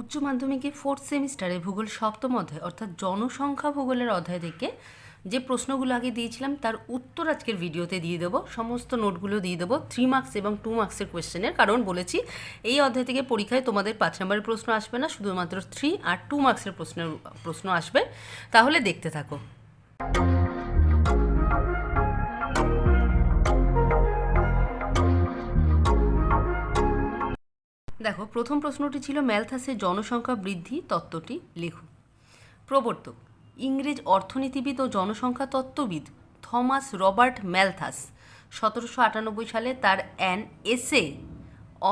উচ্চ মাধ্যমিকে ফোর্থ সেমিস্টারে ভূগোল সপ্তম অধ্যায়, অর্থাৎ জনসংখ্যা ভূগোলের অধ্যায় থেকে যে প্রশ্নগুলো আগে দিয়েছিলাম, তার উত্তর আজকের ভিডিওতে দিয়ে দেবো। সমস্ত নোটগুলো দিয়ে দেবো থ্রি মার্কস এবং টু মার্কসের কোয়েশ্চেনের কারণ বলেছি, এই অধ্যায় থেকে পরীক্ষায় তোমাদের পাঁচ নম্বরের প্রশ্ন আসবে না, শুধুমাত্র থ্রি আর টু মার্কসের প্রশ্নের, প্রশ্ন আসবে। তাহলে দেখতে থাকো। দেখো, প্রথম প্রশ্নটি ছিল ম্যালথাসের জনসংখ্যা বৃদ্ধি তত্ত্বটি লেখো। প্রবর্তক, ইংরেজ অর্থনীতিবিদ ও জনসংখ্যা তত্ত্ববিদ থমাস রবার্ট ম্যালথাস সতেরোশো আটানব্বই সালে তার an essay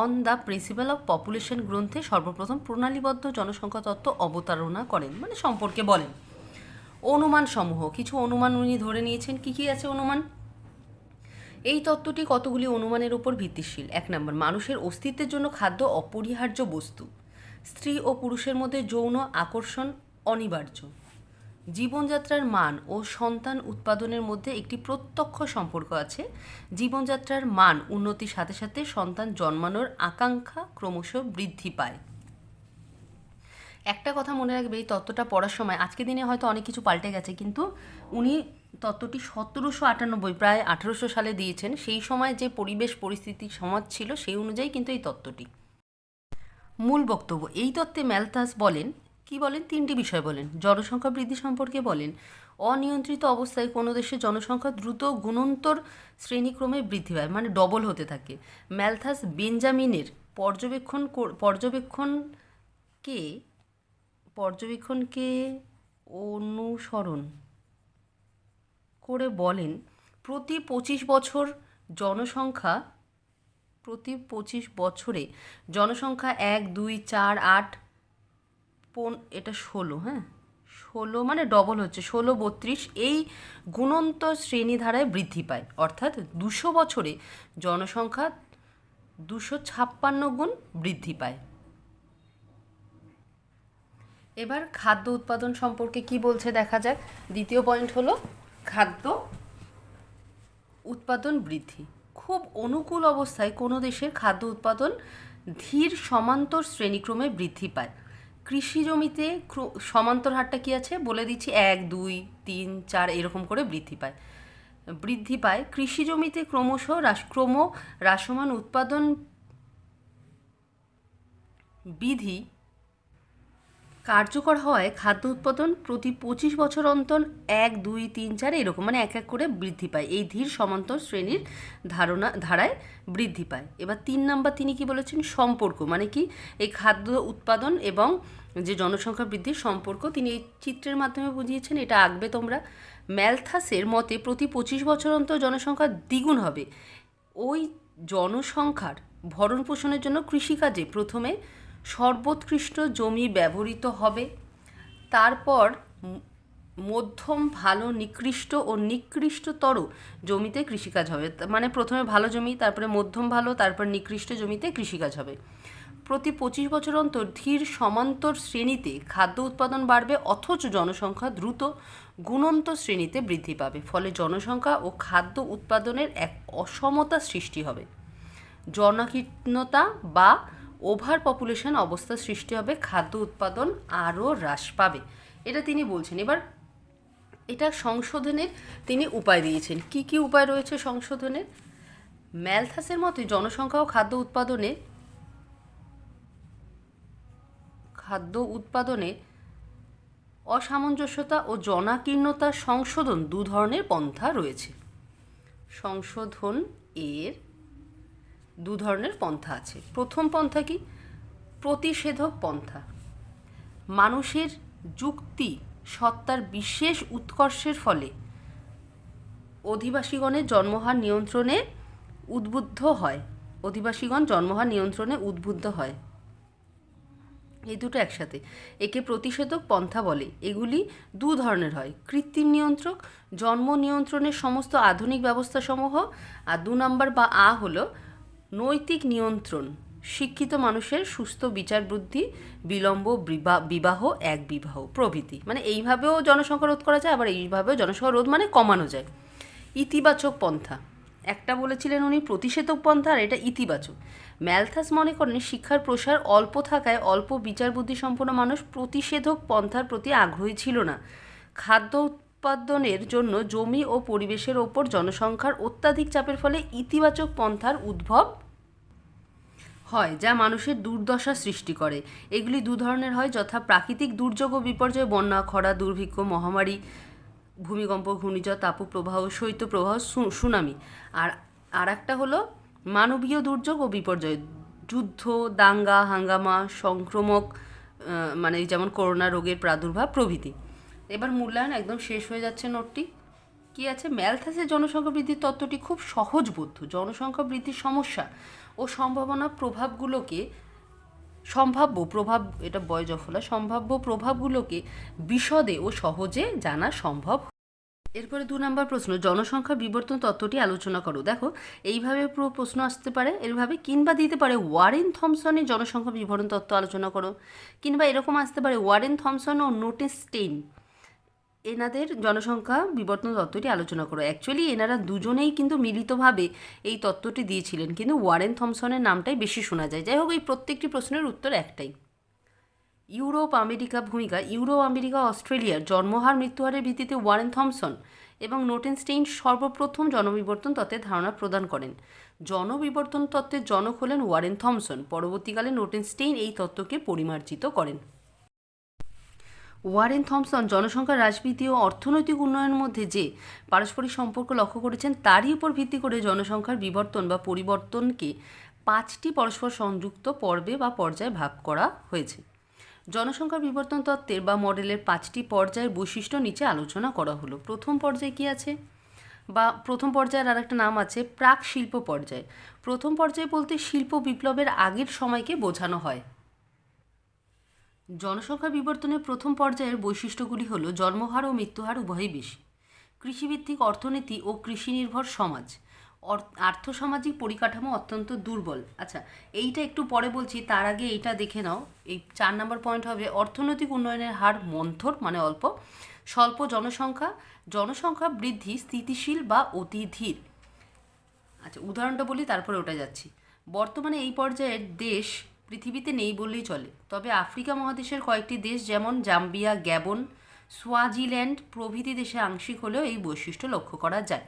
on the principle of population গ্রন্থে সর্বপ্রথম প্রণালীবদ্ধ জনসংখ্যা তত্ত্ব অবতারণা করেন মানে সম্পর্কে বলেন। অনুমান সমূহ কিছু অনুমান উনি ধরে নিয়েছেন, কী কী আছে অনুমান? এই তত্ত্বটি কতগুলি অনুমানের উপর ভিত্তিশীল? এক নম্বর, মানুষের অস্তিত্বের জন্য খাদ্য অপরিহার্য বস্তু। স্ত্রী ও পুরুষের মধ্যে যৌন আকর্ষণ অনিবার্য। জীবনযাত্রার মান ও সন্তান উৎপাদনের মধ্যে একটি প্রত্যক্ষ সম্পর্ক আছে। জীবনযাত্রার মান উন্নতির সাথে সাথে সন্তান জন্মানোর আকাঙ্ক্ষা ক্রমশ বৃদ্ধি পায়। একটা কথা মনে রাখবে, এই তত্ত্বটা পড়ার সময় আজকে দিনে হয়তো অনেক কিছু পাল্টে গেছে, কিন্তু উনি তত্ত্বটি সতেরোশো আটানব্বই, প্রায় আঠেরোশো সালে দিয়েছেন। সেই সময় যে পরিবেশ পরিস্থিতি সমাজ ছিল, সেই অনুযায়ী কিন্তু এই তত্ত্বটি। মূল বক্তব্য, এই তত্ত্বে ম্যালথাস বলেন, কি বলেন? তিনটি বিষয় বলেন। জনসংখ্যা বৃদ্ধি সম্পর্কে বলেন, অনিয়ন্ত্রিত অবস্থায় কোনো দেশে জনসংখ্যা দ্রুত গুণন্তর শ্রেণীক্রমে বৃদ্ধি পায় মানে ডবল হতে থাকে। ম্যালথাস বেঞ্জামিনের পর্যবেক্ষণ পর্যবেক্ষণকে পর্যবেক্ষণকে অনুসরণ করে বলেন, প্রতি পঁচিশ বছর জনসংখ্যা, প্রতি পঁচিশ বছরে জনসংখ্যা এক, দুই, চার, আট, পন, এটা ষোলো হ্যাঁ? ষোলো মানে ডবল হচ্ছে, ষোলো, বত্রিশ, এই গুণন্ত শ্রেণীধারায় বৃদ্ধি পায়। অর্থাৎ দুশো বছরে জনসংখ্যা দুশো ছাপ্পান্ন গুণ বৃদ্ধি পায়। এবার খাদ্য উৎপাদন সম্পর্কে কি বলছে দেখা যাক। দ্বিতীয় পয়েন্ট হলো খাদ্য উৎপাদন বৃদ্ধি। খুব অনুকূল অবস্থায় কোনো দেশের খাদ্য উৎপাদন ধীর সমান্তর শ্রেণীক্রমে বৃদ্ধি পায়। কৃষি জমিতে সমান্তর হারটা কী আছে? বলে দিচ্ছি, এক, দুই, তিন, চার, এরকম করে বৃদ্ধি পায়। বৃদ্ধি পায়। কৃষি জমিতে ক্রমশ হ্রাস, ক্রম হ্রাসমান উৎপাদন বিধি কার্যকর হওয়ায় খাদ্য উৎপাদন প্রতি পঁচিশ বছর অন্তর এক, দুই, তিন, চার এরকম মানে এক এক করে বৃদ্ধি পায়। এই ধীর সমান্তর শ্রেণির ধারণা, ধারায় বৃদ্ধি পায়। এবার তিন নাম্বার তিনি কি বলেছেন? সম্পর্ক মানে কি? এই খাদ্য উৎপাদন এবং যে জনসংখ্যা বৃদ্ধির সম্পর্ক, তিনি এই চিত্রের মাধ্যমে বুঝিয়েছেন, এটা আঁকবে তোমরা। ম্যালথাসের মতে প্রতি পঁচিশ বছর অন্তর জনসংখ্যা দ্বিগুণ হবে। ওই জনসংখ্যার ভরণ পোষণের জন্য কৃষিকাজে প্রথমে সর্বোৎকৃষ্ট জমি ব্যবহৃত হবে। তারপর মধ্যম, ভালো, নিকৃষ্ট ও নিকৃষ্টতর জমিতে কৃষিকাজ হবে। মানে প্রথমে ভালো জমি, তারপরে মধ্যম ভালো, তারপর নিকৃষ্ট জমিতে কৃষিকাজ হবে। প্রতি পঁচিশ বছর অন্তর ধীর সমান্তর শ্রেণীতে খাদ্য উৎপাদন বাড়বে, অথচ জনসংখ্যা দ্রুত গুণন্ত শ্রেণীতে বৃদ্ধি পাবে। ফলে জনসংখ্যা ও খাদ্য উৎপাদনের এক অসমতা সৃষ্টি হবে। জনকীর্ণতা বা ওভার পপুলেশন অবস্থা সৃষ্টি হবে, খাদ্য উৎপাদন আরও হ্রাস পাবে। এটা তিনি বলছেন। এবার এটা সংশোধনের তিনি উপায় দিয়েছেন। কি কি উপায় রয়েছে সংশোধনের? ম্যালথাসের মতে জনসংখ্যা ও খাদ্য উৎপাদনে খাদ্য উৎপাদনে অসামঞ্জস্যতা ও জনাকীর্ণতা সংশোধন দু ধরনের পন্থা রয়েছে। সংশোধন এর দু ধরনের পন্থা আছে। প্রথম পন্থা কি? প্রতিষেধক পন্থা। মানুষের যুক্তি সত্তার বিশেষ উৎকর্ষের ফলে অধিবাসীগণের জন্মহার নিয়ন্ত্রণে উদ্বুদ্ধ হয়। অধিবাসীগণ জন্মহার নিয়ন্ত্রণে উদ্বুদ্ধ হয়। এই দুটো একসাথে। একে প্রতিষেধক পন্থা বলে। এগুলি দু ধরনের হয়। কৃত্রিম নিয়ন্ত্রক, জন্ম নিয়ন্ত্রণের সমস্ত আধুনিক ব্যবস্থাসমূহ, আর দু নম্বর বা আ হলো নৈতিক নিয়ন্ত্রণ, শিক্ষিত মানুষের সুস্থ বিচার বুদ্ধি বিলম্ব বিবাহ, এক বিবাহ, প্রভৃতি। মানে এইভাবেও জনসংখ্যা রোধ করা যায়, আবার এইভাবেও জনসংখ্যা রোধ মানে কমানো যায়। ইতিবাচক পন্থা। একটা বলেছিলেন উনি, প্রতিষেধক পন্থা, আর এটা ইতিবাচক। ম্যালথাস মনে করেন, শিক্ষার প্রসার অল্প থাকায় অল্প বিচার বুদ্ধি সম্পন্ন মানুষ প্রতিষেধক পন্থার প্রতি আগ্রহী ছিল না। খাদ্য উৎপাদনের জন্য জমি ও পরিবেশের ওপর জনসংখ্যার অত্যাধিক চাপের ফলে ইতিবাচক পন্থার উদ্ভব হয়, যা মানুষের দুর্দশা সৃষ্টি করে। এগুলি দু ধরনের হয়, যথা প্রাকৃতিক দুর্যোগ ও বিপর্যয়, বন্যা, খরা, দুর্ভিক্ষ, মহামারী, ভূমিকম্প, ঘূর্ণিঝড়, তাপপ্রবাহ, শৈত্যপ্রবাহ সুনামি। আর আর একটা হলো মানবীয় দুর্যোগ ও বিপর্যয়। যুদ্ধ, দাঙ্গা, হাঙ্গামা, সংক্রমক মানে যেমন করোনা রোগের প্রাদুর্ভাব প্রভৃতি। এবার মূল্যায়ন একদম শেষ হয়ে যাচ্ছে নোটটি। কি আছে? ম্যালথাসের জনসংখ্যা বৃদ্ধির তত্ত্বটি খুব সহজবোধ্য জনসংখ্যা বৃদ্ধির সমস্যা ও সম্ভাবনা প্রভাবগুলোকে সম্ভাব্য প্রভাব, এটা বয়জফলা সম্ভাব্য প্রভাবগুলোকে বিশদে ও সহজে জানা সম্ভব এরপরে দু নম্বর প্রশ্ন, জনসংখ্যা বিবর্তন তত্ত্বটি আলোচনা করো। দেখো, এইভাবে পুরো প্রশ্ন আসতে পারে এরভাবে কিংবা দিতে পারে ওয়ারেন থমসনের জনসংখ্যা বিবরণ তত্ত্ব আলোচনা করো। কিংবা এরকম আসতে পারে ওয়ারেন থমসন ও নোটিস স্টেইন এনাদের জনসংখ্যা বিবর্তন তত্ত্বটি আলোচনা করো। অ্যাকচুয়ালি এনারা দুজনেই কিন্তু মিলিতভাবে এই তত্ত্বটি দিয়েছিলেন। কিন্তু ওয়ারেন থমসনের নামটাই বেশি শোনা যায়। যাই হোক, এই প্রত্যেকটি প্রশ্নের উত্তর একটাই। ইউরোপ আমেরিকা ভূমিকা, ইউরোপ, আমেরিকা অস্ট্রেলিয়ার জন্মহার, মৃত্যুহারের ভিত্তিতে ওয়ারেন থমসন এবং নোটেনস্টেইন সর্বপ্রথম জনবিবর্তন তত্ত্বের ধারণা প্রদান করেন। জনবিবর্তন তত্ত্বের জনক হলেন ওয়ারেন থমসন। পরবর্তীকালে নোটেনস্টেইন এই তত্ত্বকে পরিমার্জিত করেন। ওয়ারেন থমসন জনসংখ্যা রাজনীতি ও অর্থনৈতিক উন্নয়নের মধ্যে যে পারস্পরিক সম্পর্ক লক্ষ্য করেছেন, তারই উপর ভিত্তি করে জনসংখ্যার বিবর্তন বা পরিবর্তনকে পাঁচটি পরস্পর সংযুক্ত পর্বে বা পর্যায়ে ভাগ করা হয়েছে। জনসংখ্যা বিবর্তন তত্ত্বের বা মডেলের পাঁচটি পর্যায়ের বৈশিষ্ট্য নিচে আলোচনা করা হলো। প্রথম পর্যায়ে কি আছে? বা প্রথম পর্যায়ের আর একটা নাম আছে প্রাক শিল্প পর্যায়। প্রথম পর্যায়ে বলতে শিল্প বিপ্লবের আগের সময়কে বোঝানো হয়। জনসংখ্যা বিবর্তনের প্রথম পর্যায়ের বৈশিষ্ট্যগুলি হল জন্মহার ও মৃত্যুহার উভয়ই বেশি। কৃষিভিত্তিক অর্থনীতি ও কৃষি নির্ভর সমাজ আর্থসামাজিক পরিকাঠামো অত্যন্ত দুর্বল। আচ্ছা এইটা একটু পরে বলছি, তার আগে এইটা দেখে নাও। এই চার নম্বর পয়েন্ট হবে অর্থনৈতিক উন্নয়নের হার মন্থর মানে অল্প। স্বল্প জনসংখ্যা জনসংখ্যা বৃদ্ধি স্থিতিশীল বা অতি ধীর। আচ্ছা উদাহরণটা বলি, তারপরে ওটা যাচ্ছি। বর্তমানে এই পর্যায়ের দেশ পৃথিবীতে নেই বললেই চলে। তবে আফ্রিকা মহাদেশের কয়েকটি দেশ যেমন জাম্বিয়া, গ্যাবন, সোয়াজিল্যান্ড প্রভৃতি দেশে আংশিক হলেও এই বৈশিষ্ট্য লক্ষ্য করা যায়।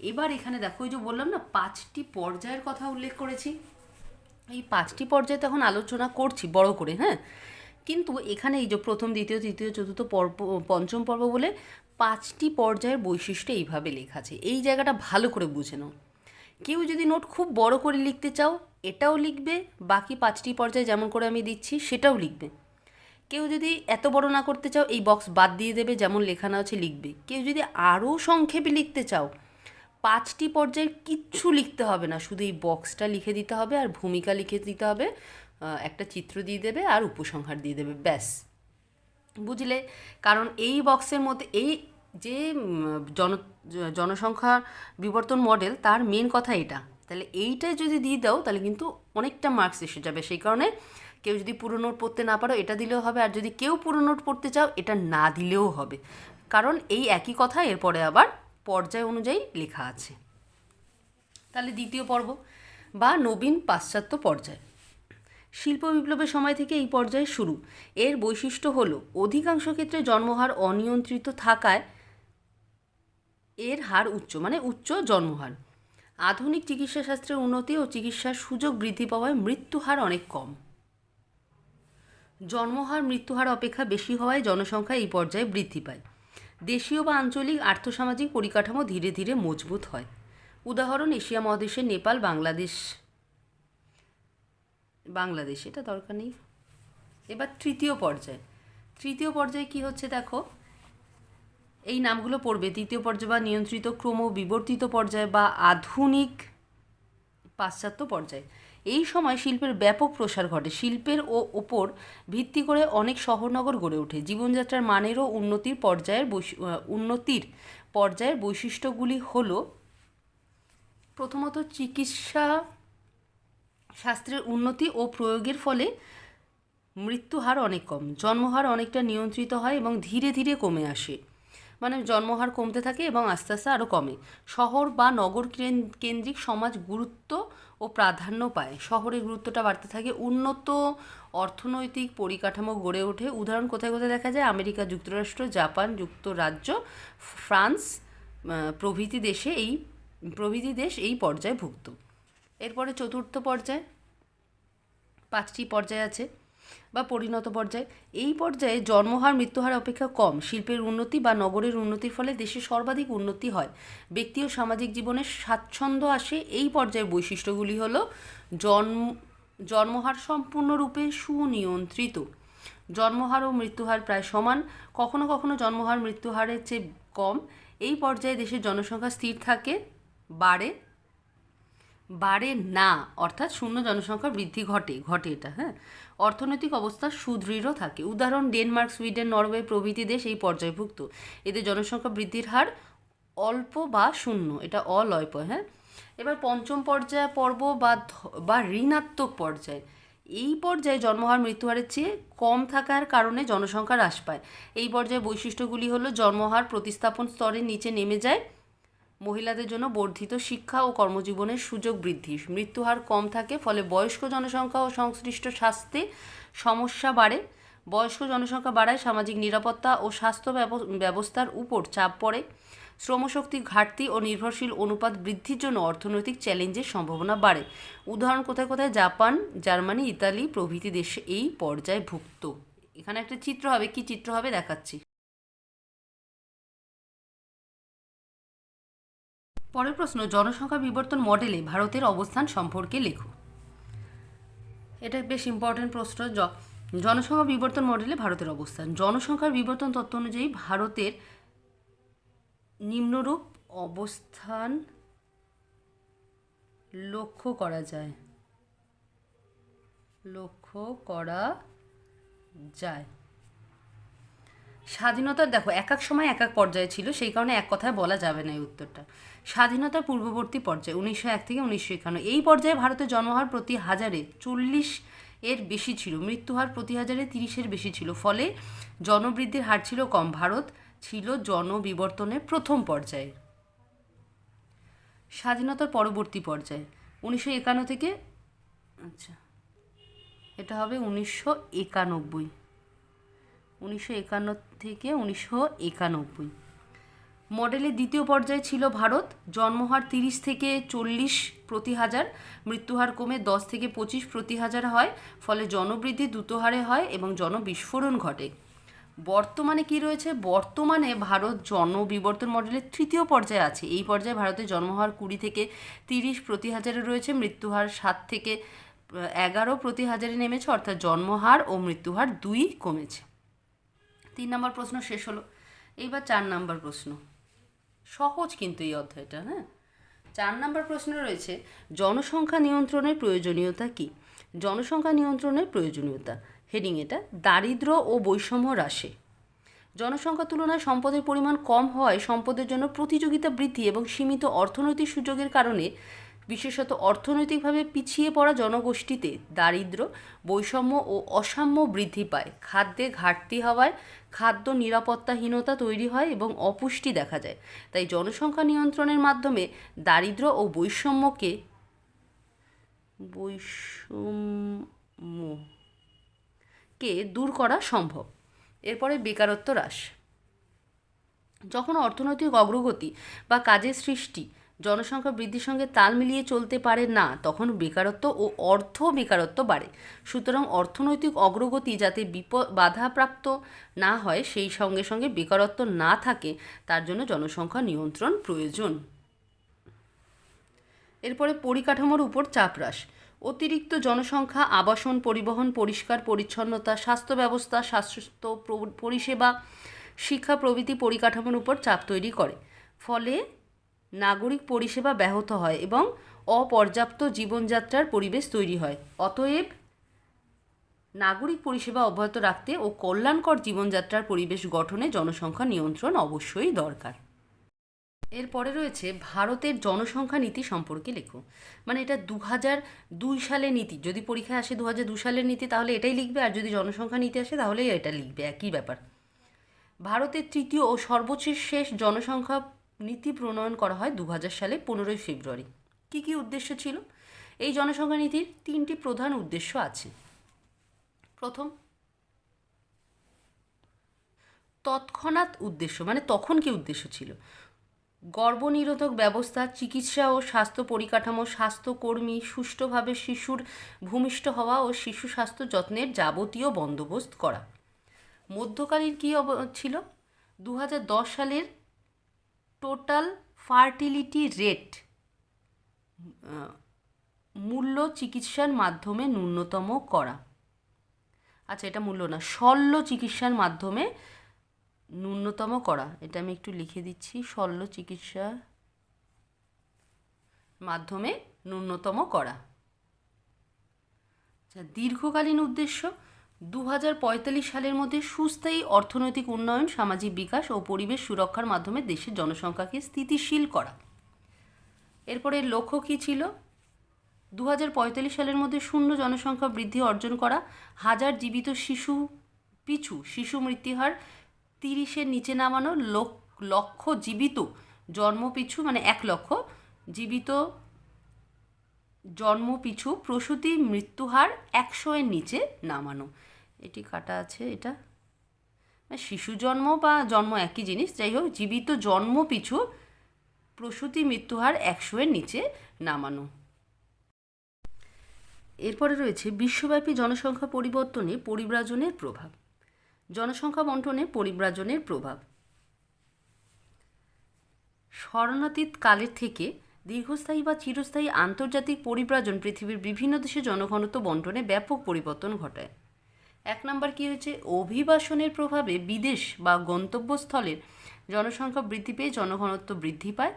এবার এখানে দেখো ওই যে বললাম না, পাঁচটি পর্যায়ের কথা উল্লেখ করেছি। এই পাঁচটি পর্যায়ে তখন আলোচনা করছি, বড় করে হ্যাঁ? কিন্তু এখানে এই যে প্রথম, দ্বিতীয়, তৃতীয়, চতুর্থ পর্ব, পঞ্চম পর্ব বলে পাঁচটি পর্যায়ের বৈশিষ্ট্য এইভাবে লেখা আছে। এই জায়গাটা ভালো করে বুঝে নাও। কেউ যদি নোট খুব বড় করে লিখতে চাও, এটাও লিখবে, বাকি পাঁচটি পর্যায়ে যেমন করে আমি দিচ্ছি, সেটাও লিখবে। কেউ যদি এত বড় না করতে চাও, এই বক্স বাদ দিয়ে দেবে, যেমন লেখানো আছে লিখবে। কেউ যদি আরও সংক্ষেপে লিখতে চাও, পাঁচটি পর্যায়ের কিচ্ছু লিখতে হবে না, শুধু এই বক্সটা লিখে দিতে হবে আর ভূমিকা লিখে দিতে হবে একটা চিত্র দিয়ে দেবে আর উপসংহার দিয়ে দেবে, ব্যাস। বুঝলে? কারণ এই বক্সের মধ্যে, এই যে জন, জনসংখ্যা বিবর্তন মডেল তার মেন কথা এটা। তাহলে এইটাই যদি দিয়ে দাও, তাহলে কিন্তু অনেকটা মার্কস এসে যাবে। সেই কারণে কেউ যদি পুরো নোট পড়তে না পারো, এটা দিলেও হবে। আর যদি কেউ পুরো নোট পড়তে চাও, এটা না দিলেও হবে। কারণ এই একই কথা এরপরে আবার পর্যায় অনুযায়ী লেখা আছে। তাহলে দ্বিতীয় পর্ব, বা নবীন পাশ্চাত্য পর্যায়। শিল্প বিপ্লবের সময় থেকে এই পর্যায়ে শুরু। এর বৈশিষ্ট্য হলো, অধিকাংশ ক্ষেত্রে জন্মহার অনিয়ন্ত্রিত থাকায় এর হার উচ্চ মানে উচ্চ জন্মহার। আধুনিক চিকিৎসা শাস্ত্রের উন্নতি ও চিকিৎসার সুযোগ বৃদ্ধি পাওয়ায় মৃত্যুহার অনেক কম। জন্মহার মৃত্যুহার অপেক্ষা বেশি হওয়ায় জনসংখ্যা এই পর্যায়ে বৃদ্ধি পায়। দেশীয় বা আঞ্চলিক আর্থসামাজিক পরিকাঠামো ধীরে ধীরে মজবুত হয়। উদাহরণ, এশিয়া মহাদেশের নেপাল, বাংলাদেশ বাংলাদেশ, এটা দরকার নেই। এবার তৃতীয় পর্যায়। তৃতীয় পর্যায়ে কি হচ্ছে দেখো? এই নামগুলো পড়বে। তৃতীয় পর্যায় বা নিয়ন্ত্রিত ক্রম বিবর্তিত পর্যায় বা আধুনিক পাশ্চাত্য পর্যায়। এই সময় শিল্পের ব্যাপক প্রসার ঘটে। শিল্পের ও ওপর ভিত্তি করে অনেক শহরনগর গড়ে ওঠে। জীবনযাত্রার মানেরও উন্নতির পর্যায়ের উন্নতির পর্যায়ের বৈশিষ্ট্যগুলি হল প্রথমত চিকিৎসা শাস্ত্রের উন্নতি ও প্রয়োগের ফলে মৃত্যুহার অনেক কম। জন্মহার অনেকটা নিয়ন্ত্রিত হয় এবং ধীরে ধীরে কমে আসে। মানে জন্মহার কমতে থাকে এবং আস্তে আস্তে আরও কমে। শহর বা নগর কেন- কেন্দ্রিক সমাজ গুরুত্ব ও প্রাধান্য পায়। শহরের গুরুত্বটা বাড়তে থাকে উন্নত অর্থনৈতিক পরিকাঠামো গড়ে ওঠে। উদাহরণ কোথায় কোথায় দেখা যায়? আমেরিকা, যুক্তরাষ্ট্র, জাপান, যুক্তরাজ্য, ফ্রান্স প্রভৃতি দেশে এই, প্রভৃতি দেশ এই পর্যায়ে ভুক্ত। এরপরে চতুর্থ পর্যায়, পাঁচটি পর্যায় আছে। বা পরিণত পর্যায়ে। এই পর্যায়ে জন্মহার, মৃত্যুহার অপেক্ষা কম। শিল্পের উন্নতি বা নগরের উন্নতির ফলে দেশে সর্বাধিক উন্নতি হয়। ব্যক্তি ও সামাজিক জীবনে স্বাচ্ছন্দ্য আসে। এই পর্যায়ের বৈশিষ্ট্যগুলি হল জন্ম, জন্মহার সম্পূর্ণরূপে সুনিয়ন্ত্রিত। জন্মহার ও মৃত্যুহার প্রায় সমান। কখনো কখনো জন্মহার, মৃত্যুহারের চেয়ে কম। এই পর্যায়ে দেশের জনসংখ্যা স্থির থাকে, বাড়ে বাড়ে না, অর্থাৎ শূন্য জনসংখ্যার বৃদ্ধি ঘটে ঘটে এটা হ্যাঁ? অর্থনৈতিক অবস্থা সুদৃঢ় থাকে। উদাহরণ, ডেনমার্ক, সুইডেন, নরওয়ে প্রভৃতি দেশ এই পর্যায়ভুক্ত। এদের জনসংখ্যা বৃদ্ধির হার অল্প বা শূন্য, এটা অলল্প হ্যাঁ? এবার পঞ্চম পর্যায় পর্ব বা বা ঋণাত্মক পর্যায়। এই পর্যায়ে জন্মহার মৃত্যুহারের চেয়ে কম থাকার কারণে জনসংখ্যা হ্রাস পায়। এই পর্যায়ে বৈশিষ্ট্যগুলি হলো, জন্মহার প্রতিস্থাপন স্তরের নিচে নেমে যায় মহিলাদের জন্য বর্ধিত শিক্ষা ও কর্মজীবনের সুযোগ বৃদ্ধি। মৃত্যুহার কম থাকে, ফলে বয়স্ক জনসংখ্যা ও সংশ্লিষ্ট স্বাস্থ্যে সমস্যা বাড়ে। বয়স্ক জনসংখ্যা বাড়ায়, সামাজিক নিরাপত্তা ও স্বাস্থ্য ব্যবস্থার উপর চাপ পড়ে। শ্রমশক্তির ঘাটতি ও নির্ভরশীল অনুপাত বৃদ্ধির জন্য অর্থনৈতিক চ্যালেঞ্জের সম্ভাবনা বাড়ে। উদাহরণ কোথায় কোথায়? জাপান, জার্মানি, ইতালি প্রভৃতি দেশে এই পর্যায়ে ভুক্ত এখানে একটা চিত্র হবে, কি চিত্র হবে দেখাচ্ছি। পরের প্রশ্ন, জনসংখ্যা বিবর্তন মডেলে ভারতের অবস্থান সম্পর্কে লেখো। এটা বেশ ইম্পর্টেন্ট প্রশ্ন জনসংখ্যা বিবর্তন মডেলে ভারতের অবস্থান। জনসংখ্যার বিবর্তন তত্ত্ব অনুযায়ী ভারতের নিম্নরূপ অবস্থান লক্ষ্য করা যায়। লক্ষ্য করা যায়। স্বাধীনতার দেখো এক এক সময় এক এক পর্যায়ে ছিল, সেই কারণে এক কথায় বলা যাবে না এই উত্তরটা। স্বাধীনতার পূর্ববর্তী পর্যায়ে, উনিশশো এক থেকে উনিশশো একান্ন, এই পর্যায়ে ভারতের হওয়ার প্রতি হাজারে চল্লিশ এর বেশি ছিল, মৃত্যু হার প্রতি হাজারে তিরিশের বেশি ছিল, ফলে জনবৃদ্ধির হার ছিল কম। ভারত ছিল জনবিবর্তনের প্রথম পর্যায়ে। স্বাধীনতার পরবর্তী পর্যায়ে, উনিশশো একান্ন থেকে আচ্ছা এটা হবে উনিশশো একানব্বই। উনিশশো একান্ন থেকে উনিশশো একানব্বই। মডেলের দ্বিতীয় পর্যায়ে ছিল ভারত। জন্মহার তিরিশ থেকে চল্লিশ প্রতি হাজার মৃত্যুহার কমে দশ থেকে পঁচিশ প্রতি হাজার হয়, ফলে জনবৃদ্ধি দ্রুত হারে হয় এবং জনবিস্ফোরণ ঘটে। বর্তমানে কি রয়েছে? বর্তমানে ভারত জনবিবর্তন মডেলের তৃতীয় পর্যায়ে আছে। এই পর্যায়ে ভারতের জন্মহার কুড়ি থেকে তিরিশ প্রতি হাজারে রয়েছে, মৃত্যুহার সাত থেকে এগারো প্রতি হাজারে নেমেছে, অর্থাৎ জন্মহার ও মৃত্যুহার দুই কমেছে। তিন নম্বর প্রশ্ন শেষ হলো। এইবার চার নম্বর প্রশ্ন। সহজ কিন্তু এই অধ্যায়টা হ্যাঁ? চার নম্বর প্রশ্ন রয়েছে, জনসংখ্যা নিয়ন্ত্রণের প্রয়োজনীয়তা কি? জনসংখ্যা নিয়ন্ত্রণের প্রয়োজনীয়তা। হেডিং এটা দারিদ্র্য ও বৈষম্য হ্রাসে। জনসংখ্যার তুলনায় সম্পদের পরিমাণ কম হওয়ায় সম্পদের জন্য প্রতিযোগিতা বৃদ্ধি এবং সীমিত অর্থনৈতিক সুযোগের কারণে বিশেষত অর্থনৈতিকভাবে পিছিয়ে পড়া জনগোষ্ঠীতে দারিদ্র্য, বৈষম্য ও অসাম্য বৃদ্ধি পায়। খাদ্যে ঘাটতি হওয়ায় খাদ্য নিরাপত্তাহীনতা তৈরি হয় এবং অপুষ্টি দেখা যায়। তাই জনসংখ্যা নিয়ন্ত্রণের মাধ্যমে দারিদ্র্য ও বৈষম্যকে বৈষম্যকে দূর করা সম্ভব। এরপরে বেকারত্ব হ্রাস। যখন অর্থনৈতিক অগ্রগতি বা কাজের সৃষ্টি জনসংখ্যা বৃদ্ধির সঙ্গে তাল মিলিয়ে চলতে পারে না, তখন বেকারত্ব ও অর্থ বেকারত্ব বাড়ে। সুতরাং অর্থনৈতিক অগ্রগতি যাতে বিপদ, বাধাপ্রাপ্ত না হয়, সেই সঙ্গে সঙ্গে বেকারত্ব না থাকে, তার জন্য জনসংখ্যা নিয়ন্ত্রণ প্রয়োজন। এরপরে পরিকাঠামোর উপর চাপ হ্রাস অতিরিক্ত জনসংখ্যা, আবাসন পরিবহন, পরিষ্কার পরিচ্ছন্নতা, স্বাস্থ্য ব্যবস্থা, স্বাস্থ্য প্র- পরিষেবা, শিক্ষা প্রভৃতি পরিকাঠামোর উপর চাপ তৈরি করে। ফলে নাগরিক পরিষেবা ব্যাহত হয় এবং অপর্যাপ্ত জীবনযাত্রার পরিবেশ তৈরি হয়। অতএব নাগরিক পরিষেবা অব্যাহত রাখতে ও কল্যাণকর জীবনযাত্রার পরিবেশ গঠনে জনসংখ্যা নিয়ন্ত্রণ অবশ্যই দরকার। এরপরে রয়েছে ভারতের জনসংখ্যা নীতি সম্পর্কে লেখো। মানে এটা দু হাজার দুই সালের নীতি। যদি পরীক্ষায় আসে দু হাজার দু সালের নীতি, তাহলে এটাই লিখবে, আর যদি জনসংখ্যা নীতি আসে তাহলে এটা লিখবে। একই ব্যাপার। ভারতের তৃতীয় ও সর্বোচ্চ শেষ জনসংখ্যা নীতি প্রণয়ন করা হয় দু হাজার সালে পনেরোই ফেব্রুয়ারি। কী কী উদ্দেশ্য ছিল? এই জনসংখ্যা নীতির তিনটি প্রধান উদ্দেশ্য আছে। প্রথম, তৎক্ষণাৎ উদ্দেশ্য মানে তখন কি উদ্দেশ্য ছিল? গর্ভনিরোধক ব্যবস্থা, চিকিৎসা ও স্বাস্থ্য পরিকাঠামো, স্বাস্থ্যকর্মী, সুষ্ঠুভাবে শিশুর ভূমিষ্ঠ হওয়া ও শিশু স্বাস্থ্য যত্নের যাবতীয় বন্দোবস্ত করা। মধ্যকালীন কী ছিল? দু হাজার দশ সালের টোটাল ফার্টিলিটি রেট মূল্য চিকিৎসার মাধ্যমে ন্যূনতম করা। আচ্ছা এটা মূল্য না, শল্য চিকিৎসার মাধ্যমে ন্যূনতম করা। এটা আমি একটু লিখে দিচ্ছি, শল্য চিকিৎসা মাধ্যমে ন্যূনতম করা। আচ্ছা দীর্ঘকালীন উদ্দেশ্য দু হাজার পঁয়তাল্লিশ সালের মধ্যে সুস্থায়ী অর্থনৈতিক উন্নয়ন, সামাজিক বিকাশ ও পরিবেশ সুরক্ষার মাধ্যমে দেশের জনসংখ্যাকে স্থিতিশীল করা। এরপরে লক্ষ্য কী ছিল? দু হাজার পঁয়তাল্লিশ সালের মধ্যে শূন্য জনসংখ্যা বৃদ্ধি অর্জন করা, হাজার জীবিত শিশু পিছু, শিশু মৃত্যুহার তিরিশের নিচে নামানো লক্ষ জীবিত জন্ম পিছু মানে এক লক্ষ জীবিত জন্ম পিছু প্রসূতি মৃত্যুহার একশো এর নিচে নামানো। এটি কাটা আছে এটা। শিশু জন্ম বা জন্ম একই জিনিস, যাই হোক, জীবিত জন্ম পিছু প্রসূতি মৃত্যুহার একশো এর নিচে নামানো। এরপরে রয়েছে বিশ্বব্যাপী জনসংখ্যা পরিবর্তনে পরিব্রাজনের প্রভাব। জনসংখ্যা বন্টনে পরিব্রাজনের প্রভাব। শরণাতীত কালের থেকে দীর্ঘস্থায়ী বা চিরস্থায়ী আন্তর্জাতিক পরিব্রাজন পৃথিবীর বিভিন্ন দেশে জনঘনত্ব বন্টনে ব্যাপক পরিবর্তন ঘটায়। এক নম্বর কী হয়েছে? অভিবাসনের প্রভাবে বিদেশ বা গন্তব্যস্থলের জনসংখ্যা বৃদ্ধি পেয়ে জনঘনত্ব বৃদ্ধি পায়।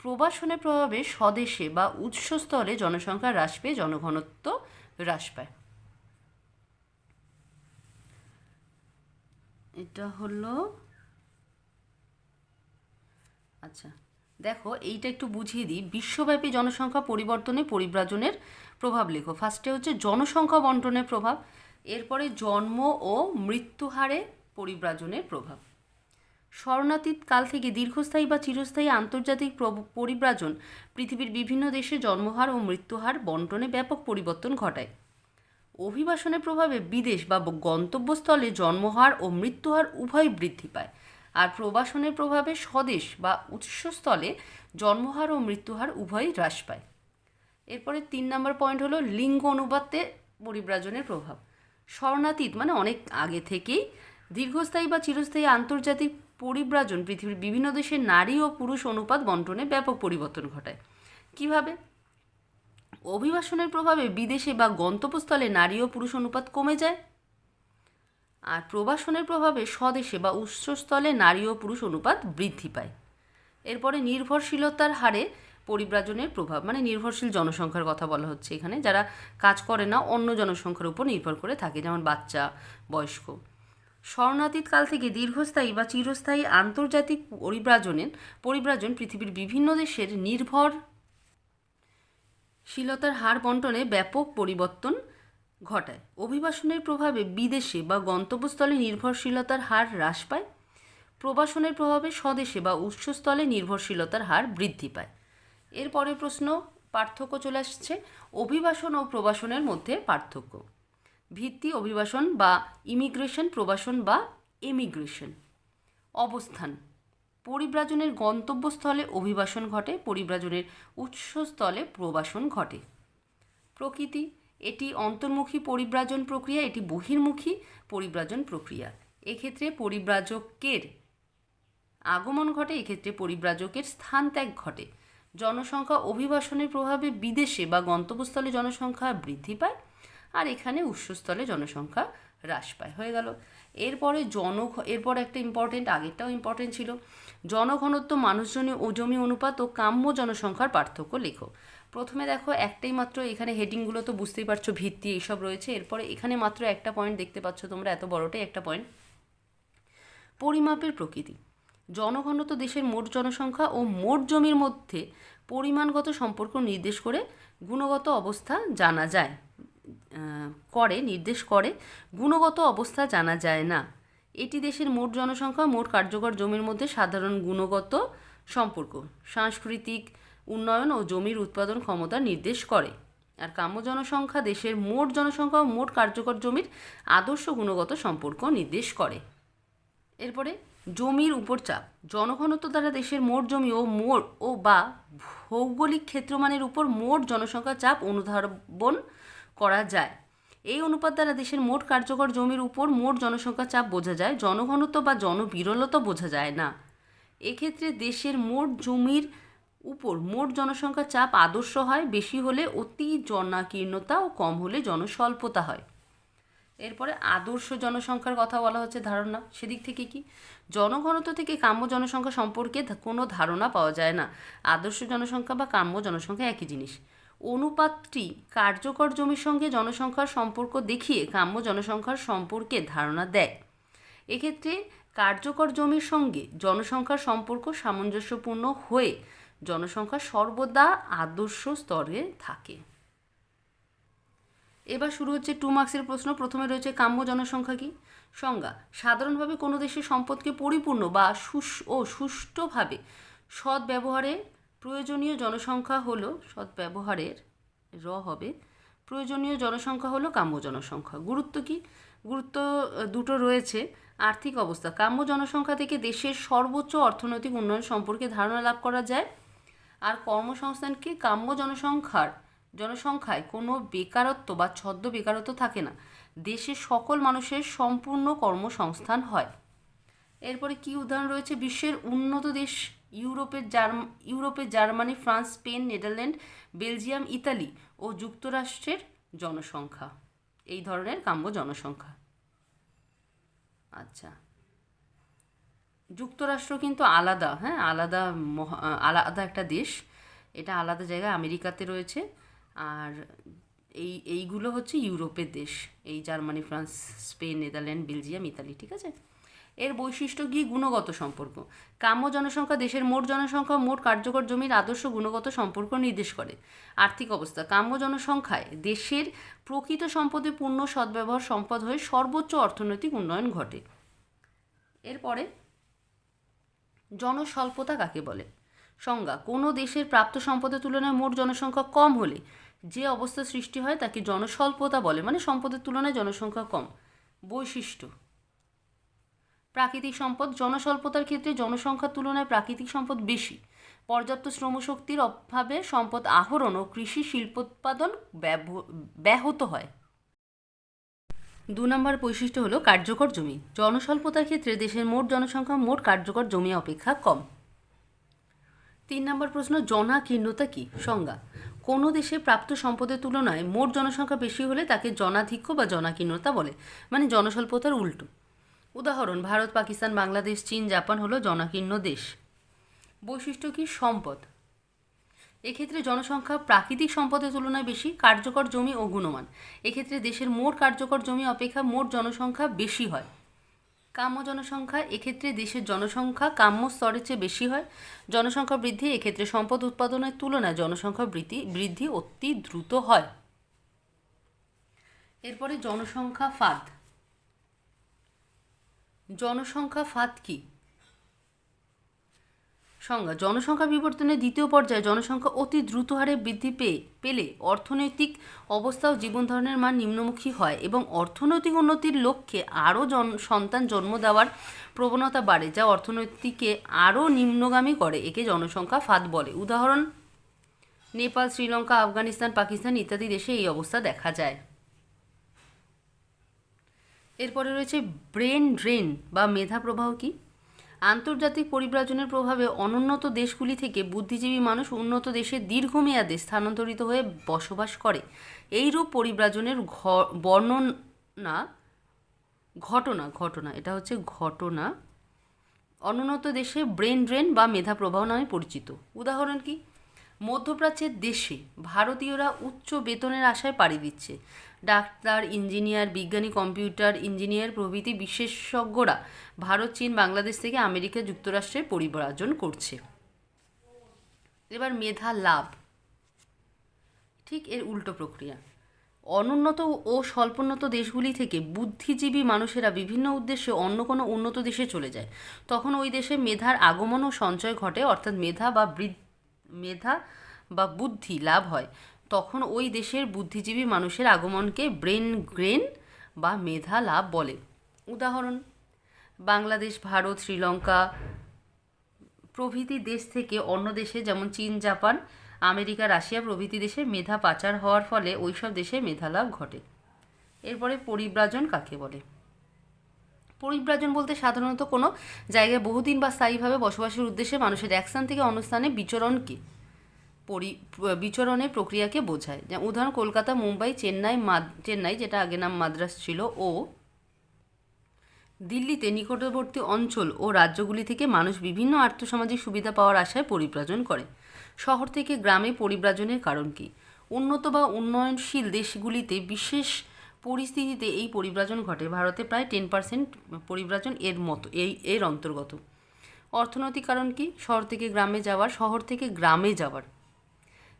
প্রবাসনের প্রভাবে স্বদেশে বা উৎসস্থলে জনসংখ্যা হ্রাস পেয়ে জনঘনত্ব হ্রাস পায়। এটা হলো আচ্ছা দেখো এইটা একটু বুঝিয়ে দিই। বিশ্বব্যাপী জনসংখ্যা পরিবর্তনে পরিব্রাজনের প্রভাব লেখো। ফার্স্টে হচ্ছে জনসংখ্যা বন্টনের প্রভাব। এরপরে জন্ম ও মৃত্যু হারে পরিব্রাজনের প্রভাব। শরণাতীত কাল থেকে দীর্ঘস্থায়ী বা চিরস্থায়ী আন্তর্জাতিক পরিব্রাজন পৃথিবীর বিভিন্ন দেশে জন্মহার ও মৃত্যুহার বন্টনে ব্যাপক পরিবর্তন ঘটায়। অভিবাসনের প্রভাবে বিদেশ বা, গন্তব্যস্থলে জন্মহার ও মৃত্যুহার উভয় বৃদ্ধি পায়। আর প্রবাসনের প্রভাবে স্বদেশ বা উৎসস্থলে জন্মহার ও মৃত্যুহার উভয়ই হ্রাস পায়। এরপরে তিন নম্বর পয়েন্ট হলো লিঙ্গ অনুপাতে পরিব্রাজনের প্রভাব। শরণাতীত মানে অনেক আগে থেকেই দীর্ঘস্থায়ী বা চিরস্থায়ী আন্তর্জাতিক পরিব্রাজন পৃথিবীর বিভিন্ন দেশের নারী ও পুরুষ অনুপাত বন্টনে ব্যাপক পরিবর্তন ঘটায়। কীভাবে? অভিবাসনের প্রভাবে বিদেশে বা গন্তব্যস্থলে নারী ও পুরুষ অনুপাত কমে যায়। আর প্রবাসনের প্রভাবে স্বদেশে বা উৎসস্থলে নারী ও পুরুষ অনুপাত বৃদ্ধি পায়। এরপরে নির্ভরশীলতার হারে পরিব্রাজনের প্রভাব মানে নির্ভরশীল জনসংখ্যার কথা বলা হচ্ছে এখানে, যারা কাজ করে না, অন্য জনসংখ্যার উপর নির্ভর করে থাকে, যেমন বাচ্চা, বয়স্ক। স্বর্ণাতীত কাল থেকে দীর্ঘস্থায়ী বা চিরস্থায়ী আন্তর্জাতিক পরিব্রাজনের, পরিব্রাজন পৃথিবীর বিভিন্ন দেশের নির্ভর শীলতার হার বন্টনে ব্যাপক পরিবর্তন ঘটায়। অভিবাসনের প্রভাবে বিদেশে বা গন্তব্যস্থলে নির্ভরশীলতার হার হ্রাস পায়। প্রবাসনের প্রভাবে স্বদেশে বা উৎসস্থলে নির্ভরশীলতার হার বৃদ্ধি পায়। এরপরে প্রশ্ন, পার্থক্য চলে আসছে। অভিবাসন ও প্রবাসনের মধ্যে পার্থক্য। ভিত্তি অভিবাসন বা ইমিগ্রেশন, প্রবাসন বা এমিগ্রেশন। অবস্থান। পরিব্রাজনের গন্তব্যস্থলে অভিবাসন ঘটে, পরিব্রাজনের উৎসস্থলে প্রবাসন ঘটে। প্রকৃতি। এটি অন্তর্মুখী পরিব্রাজন প্রক্রিয়া, এটি বহির্মুখী পরিব্রাজন প্রক্রিয়া। এক্ষেত্রে পরিব্রাজকের আগমন ঘটে, এক্ষেত্রে পরিব্রাজকের স্থান ত্যাগ ঘটে। জনসংখ্যা অভিবাসনের প্রভাবে বিদেশে বা গন্তব্যস্থলে জনসংখ্যা বৃদ্ধি পায়, আর এখানে উৎসস্থলে জনসংখ্যা হ্রাস পায়। হয়ে গেল। এরপরে জন, এরপর একটা ইম্পর্টেন্ট আগেরটাও ইম্পর্টেন্ট ছিল। জনঘনত্ব মানুষজনী ও জমি অনুপাত ও কাম্য জনসংখ্যার পার্থক্য লেখো। প্রথমে দেখো, একটাই মাত্র এখানে হেডিংগুলো তো বুঝতেই পারছ, ভিত্তি এইসব রয়েছে। এরপরে এখানে মাত্র একটা পয়েন্ট দেখতে পাচ্ছ তোমরা, এত বড়টাই একটা পয়েন্ট পরিমাপের প্রকৃতি। জনঘনত্ব দেশের মোট জনসংখ্যা ও মোট জমির মধ্যে পরিমাণগত সম্পর্ক নির্দেশ করে গুণগত অবস্থা জানা যায় করে, নির্দেশ করে, গুণগত অবস্থা জানা যায় না। এটি দেশের মোট জনসংখ্যা, মোট কার্যকর জমির মধ্যে সাধারণ গুণগত সম্পর্ক, সাংস্কৃতিক উন্নয়ন ও জমির উৎপাদন ক্ষমতা নির্দেশ করে। আর কাম্য জনসংখ্যা দেশের মোট জনসংখ্যা ও মোট কার্যকর জমির আদর্শ গুণগত সম্পর্ক নির্দেশ করে। এরপরে জমির উপর চাপ। জনঘনত্ব দ্বারা দেশের মোট জমি ও মোট ও বা ভৌগোলিক ক্ষেত্রমানের উপর মোট জনসংখ্যা চাপ অনুধাবন করা যায়। এই অনুপাত দ্বারা দেশের মোট কার্যকর জমির উপর মোট জনসংখ্যা চাপ বোঝা যায়, জনঘনত্ব বা জনবিরলতা বোঝা যায় না। এক্ষেত্রে দেশের মোট জমির উপর মোট জনসংখ্যা চাপ আদর্শ হয়, বেশি হলে অতি জনাকীর্ণতা ও কম হলে জনস্বল্পতা হয়। এরপরে আদর্শ জনসংখ্যার কথা বলা হচ্ছে ধারণা। সেদিক থেকে কি? জনঘনত্ব থেকে কাম্য জনসংখ্যা সম্পর্কে কোনো ধারণা পাওয়া যায় না। আদর্শ জনসংখ্যা বা কাম্য জনসংখ্যা একই জিনিস। অনুপাতটি কার্যকর জমির সঙ্গে জনসংখ্যার সম্পর্ক দেখিয়ে কাম্য জনসংখ্যার সম্পর্কে ধারণা দেয়। এক্ষেত্রে কার্যকর জমির সঙ্গে জনসংখ্যার সম্পর্ক সামঞ্জস্যপূর্ণ হয়ে জনসংখ্যা সর্বদা আদর্শ স্তরে থাকে। এবার শুরু হচ্ছে টু মার্কসের প্রশ্ন। প্রথমে রয়েছে কাম্য জনসংখ্যা কি? সংজ্ঞা, সাধারণভাবে কোনো দেশের সম্পদকে পরিপূর্ণ বা সুস, ও সুষ্ঠুভাবে সৎ ব্যবহারে প্রয়োজনীয় জনসংখ্যা হলো, সৎ ব্যবহারের র হবে, প্রয়োজনীয় জনসংখ্যা হলো কাম্য জনসংখ্যা। গুরুত্ব কি? গুরুত্ব দুটো রয়েছে। আর্থিক অবস্থা, কাম্য জনসংখ্যা থেকে দেশের সর্বোচ্চ অর্থনৈতিক উন্নয়ন সম্পর্কে ধারণা লাভ করা যায়। আর কর্মসংস্থানকে কাম্য জনসংখ্যার জনসংখ্যায় কোনো বেকারত্ব বা ছদ্ম বেকারত্ব থাকে না। দেশের সকল মানুষের সম্পূর্ণ কর্মসংস্থান হয়। এরপরে কি উদাহরণ রয়েছে? বিশ্বের উন্নত দেশ ইউরোপের জার্ম ইউরোপের Germany, France, Spain, Netherland, Belgium, Italy ও যুক্তরাষ্ট্রের জনসংখ্যা। এই ধরনের কাম্য জনসংখ্যা। আচ্ছা। যুক্তরাষ্ট্র কিন্তু আলাদা হ্যাঁ? আলাদা আলাদা একটা দেশ। এটা আলাদা জায়গায় আমেরিকাতে রয়েছে। আর এই, এইগুলো হচ্ছে ইউরোপের দেশ। এই Germany, France, Spain, Netherland, Belgium, Italy, ঠিক আছে? এর বৈশিষ্ট্য কি? গুণগত সম্পর্ক। কাম্য জনসংখ্যা, দেশের মোট জনসংখ্যা, মোট কার্যকর জমির আদর্শ গুণগত সম্পর্ক নির্দেশ করে। আর্থিক অবস্থা। কাম্য জনসংখ্যায় দেশের প্রকৃত সম্পদে পূর্ণ সদ্ব্যবহার সম্পদ হয়ে সর্বোচ্চ অর্থনৈতিক উন্নয়ন ঘটে। এরপরে, জনস্বল্পতা কাকে বলে? সংজ্ঞা, কোনো দেশের প্রাপ্ত সম্পদের তুলনায় মোট জনসংখ্যা কম হলে যে অবস্থা সৃষ্টি হয় তাকে জনস্বল্পতা বলে মানে সম্পদের তুলনায় জনসংখ্যা কম। বৈশিষ্ট্য, প্রাকৃতিক সম্পদ, জনস্বল্পতার ক্ষেত্রে জনসংখ্যার তুলনায় প্রাকৃতিক সম্পদ বেশি। পর্যাপ্ত শ্রমশক্তির অভাবে সম্পদ আহরণ ও কৃষি শিল্পোৎপাদন ব্যাহত হয়। দু নম্বর বৈশিষ্ট্য হলো কার্যকর জমি। জনস্বল্পতার ক্ষেত্রে দেশের মোট জনসংখ্যা, মোট কার্যকর জমি অপেক্ষা কম। তিন নম্বর প্রশ্ন, জনাকীর্ণতা কি? সংজ্ঞা কোনো দেশে প্রাপ্ত সম্পদের তুলনায় মোট জনসংখ্যা বেশি হলে তাকে জনাধিক্য বা জনাকীর্ণতা বলে মানে জনস্বল্পতার উল্টো। উদাহরণ, ভারত, পাকিস্তান, বাংলাদেশ, চীন, জাপান হলো জনাকীর্ণ দেশ। বৈশিষ্ট্য কি? সম্পদ। এক্ষেত্রে জনসংখ্যা প্রাকৃতিক সম্পদের তুলনায় বেশি, কার্যকর জমি ও গুণমান। এক্ষেত্রে দেশের মোট কার্যকর জমি অপেক্ষা মোট জনসংখ্যা বেশি হয়। কাম্য জনসংখ্যা, এক্ষেত্রে দেশের জনসংখ্যা কাম্য স্তরের চেয়ে বেশি হয়। জনসংখ্যা বৃদ্ধি, এক্ষেত্রে সম্পদ উৎপাদনের তুলনায় জনসংখ্যা বৃদ্ধি বৃদ্ধি অতি দ্রুত হয়। এরপরে জনসংখ্যা ফাঁদ। জনসংখ্যা ফাঁদ কি? সংজ্ঞা, জনসংখ্যা বিবর্তনের দ্বিতীয় পর্যায়ে জনসংখ্যা অতি দ্রুত হারে বৃদ্ধি পেয়ে পেলে অর্থনৈতিক অবস্থা ও জীবন ধারণের মান নিম্নমুখী হয় এবং অর্থনৈতিক উন্নতির লক্ষ্যে আরও জন, সন্তান জন্ম দেওয়ার প্রবণতা বাড়ে, যা অর্থনীতিকে আরও নিম্নগামী করে, একে জনসংখ্যা ফাঁদ বলে। উদাহরণ, নেপাল, শ্রীলঙ্কা, আফগানিস্তান, পাকিস্তান ইত্যাদি দেশে এই অবস্থা দেখা যায়। এরপরে রয়েছে ব্রেন ড্রেন বা মেধা প্রবাহ কি? আন্তর্জাতিক পরিব্রাজনের প্রভাবে অনুন্নত দেশগুলি থেকে বুদ্ধিজীবী মানুষ উন্নত দেশে দীর্ঘমেয়াদে স্থানান্তরিত হয়ে বসবাস করে। এইরূপ পরিব্রাজনের বর্ণনা, ঘটনা ঘটনা, এটা হচ্ছে ঘটনা, অনুন্নত দেশে ব্রেন ড্রেন বা মেধা প্রবাহ নামে পরিচিত। উদাহরণ কি? মধ্যপ্রাচ্যের দেশে ভারতীয়রা উচ্চ বেতনের আশায় পাড়ি দিচ্ছে। ডাক্তার, ইঞ্জিনিয়ার, বিজ্ঞানী, কম্পিউটার, ইঞ্জিনিয়ার প্রভৃতি বিশেষজ্ঞরা ভারত, চীন, বাংলাদেশ থেকে আমেরিকা যুক্তরাষ্ট্রে পরিব্রাজন করছে। এবার মেধা লাভ। ঠিক এর উল্টো প্রক্রিয়া। অনুন্নত ও স্বল্পোন্নত দেশগুলি থেকে বুদ্ধিজীবী মানুষেরা বিভিন্ন উদ্দেশ্যে অন্য কোনো উন্নত দেশে চলে যায়। তখন ওই দেশে মেধার আগমন ও সঞ্চয় ঘটে, অর্থাৎ মেধা বা মেধা বা বুদ্ধি লাভ হয়। তখন ওই দেশের বুদ্ধিজীবী মানুষের আগমনকে ব্রেন গ্রেন বা মেধা লাভ বলে। উদাহরণ, বাংলাদেশ, ভারত, শ্রীলঙ্কা প্রভৃতি দেশ থেকে অন্য দেশে যেমন চীন, জাপান, আমেরিকা, রাশিয়া প্রভৃতি দেশে মেধা পাচার হওয়ার ফলে ওইসব দেশে মেধা লাভ ঘটে। এরপরে পরিব্রাজন কাকে বলে? পরিব্রাজন বলতে সাধারণত কোনো জায়গায় বহুদিন বা স্থায়ীভাবে বসবাসের উদ্দেশ্যে মানুষের এক স্থান থেকে অন্য স্থানে বিচরণকে পরি বিচরণের প্রক্রিয়াকে বোঝায়। যেমন উদাহরণ, কলকাতা, মুম্বাই, চেন্নাই চেন্নাই, যেটা আগে নাম মাদ্রাস ছিল, ও দিল্লিতে নিকটবর্তী অঞ্চল ও রাজ্যগুলি থেকে মানুষ বিভিন্ন আর্থসামাজিক সুবিধা পাওয়ার আশায় পরিব্রাজন করে। শহর থেকে গ্রামে পরিব্রাজনের কারণ কী? উন্নত বা উন্নয়নশীল দেশগুলিতে বিশেষ পরিস্থিতিতে এই পরিব্রাজন ঘটে। ভারতে প্রায় টেন পার্সেন্ট পরিব্রাজন এর মতো, এই, এর অন্তর্গত। অর্থনৈতিক কারণ কি? শহর থেকে গ্রামে যাওয়ার, শহর থেকে গ্রামে যাওয়ার।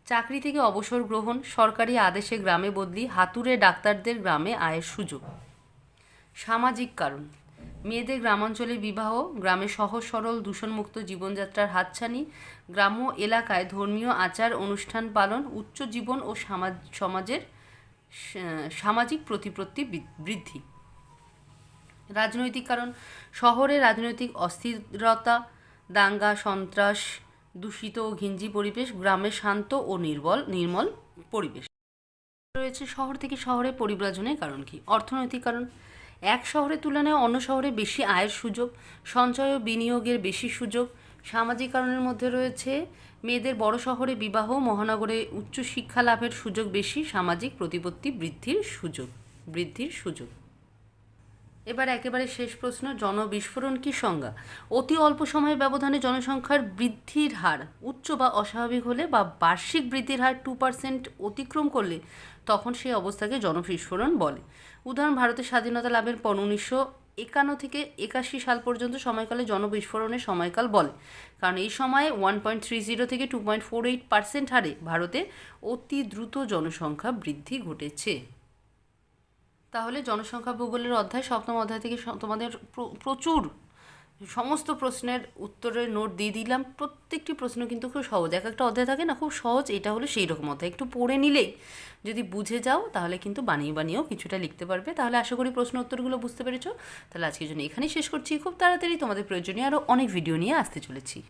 চাকরি থেকে অবসর গ্রহণ, সরকারি আদেশে গ্রামে বদলি, হাতুড়ে ডাক্তারদের গ্রামে আয়ের সুযোগ। সামাজিক কারণ, মেয়েদের গ্রামাঞ্চলে বিবাহ, গ্রামে সহজ, সরল, দূষণমুক্ত জীবনযাত্রার হাতছানি, গ্রাম্য এলাকায় ধর্মীয় আচার, অনুষ্ঠান পালন, উচ্চ জীবন ও সমাজ, সমাজের সামাজিক প্রতিপত্তি বৃদ্ধি। রাজনৈতিক কারণ, শহরে রাজনৈতিক অস্থিরতা, দাঙ্গা, সন্ত্রাস দূষিত ও ঘিঞ্জি পরিবেশ, গ্রামে শান্ত ও নির্বল, নির্মল পরিবেশ। রয়েছে শহর থেকে শহরে পরিব্রাজনের কারণ কি? অর্থনৈতিক কারণ। এক শহরের তুলনায় অন্য শহরে বেশি আয়ের সুযোগ, সঞ্চয় ও বিনিয়োগের বেশি সুযোগ। সামাজিক কারণের মধ্যে রয়েছে মেয়েদের বড় শহরে বিবাহ, মহানগরে উচ্চ শিক্ষা লাভের সুযোগ বেশি, সামাজিক প্রতিপত্তি বৃদ্ধির সুযোগ বৃদ্ধির সুযোগ। এবার একেবারে শেষ প্রশ্ন, জনবিস্ফোরণ কি সংজ্ঞা? অতি অল্প সময়ের ব্যবধানে জনসংখ্যার বৃদ্ধির হার উচ্চ বা অস্বাভাবিক হলে বা বার্ষিক বৃদ্ধির হার টু পার্সেন্ট অতিক্রম করলে তখন সেই অবস্থাকে জনবিস্ফোরণ বলে। উদাহরণ, ভারতের স্বাধীনতা লাভের পর উনিশশো একান্ন থেকে একাশি সাল পর্যন্ত সময়কালে জনবিস্ফোরণের সময়কাল বলে। কারণ এই সময়ে ওয়ান পয়েন্ট থ্রি জিরো থেকে two point four eight percent হারে ভারতে অতি দ্রুত জনসংখ্যা বৃদ্ধি ঘটেছে। তাহলে জনসংখ্যা ভূগোলের অধ্যায় সপ্তম অধ্যায় থেকে তোমাদের প্র- প্রচুর, সমস্ত প্রশ্নের উত্তরের নোট দিয়ে দিলাম। প্রত্যেকটি প্রশ্ন কিন্তু খুব সহজ। এক একটা অধ্যায় থাকে না, খুব সহজ। এটা হলো সেই রকম অধ্যায়। একটু পড়ে নিলেই যদি বুঝে যাও, তাহলে কিন্তু বানিয়ে বানিয়েও কিছুটা লিখতে পারবে। তাহলে আশা করি প্রশ্ন উত্তরগুলো বুঝতে পেরেছ। তাহলে আজকের জন্য এখানেই শেষ করছি। খুব তাড়াতাড়ি তোমাদের প্রয়োজনীয় আরও অনেক ভিডিও নিয়ে আসতে চলেছি।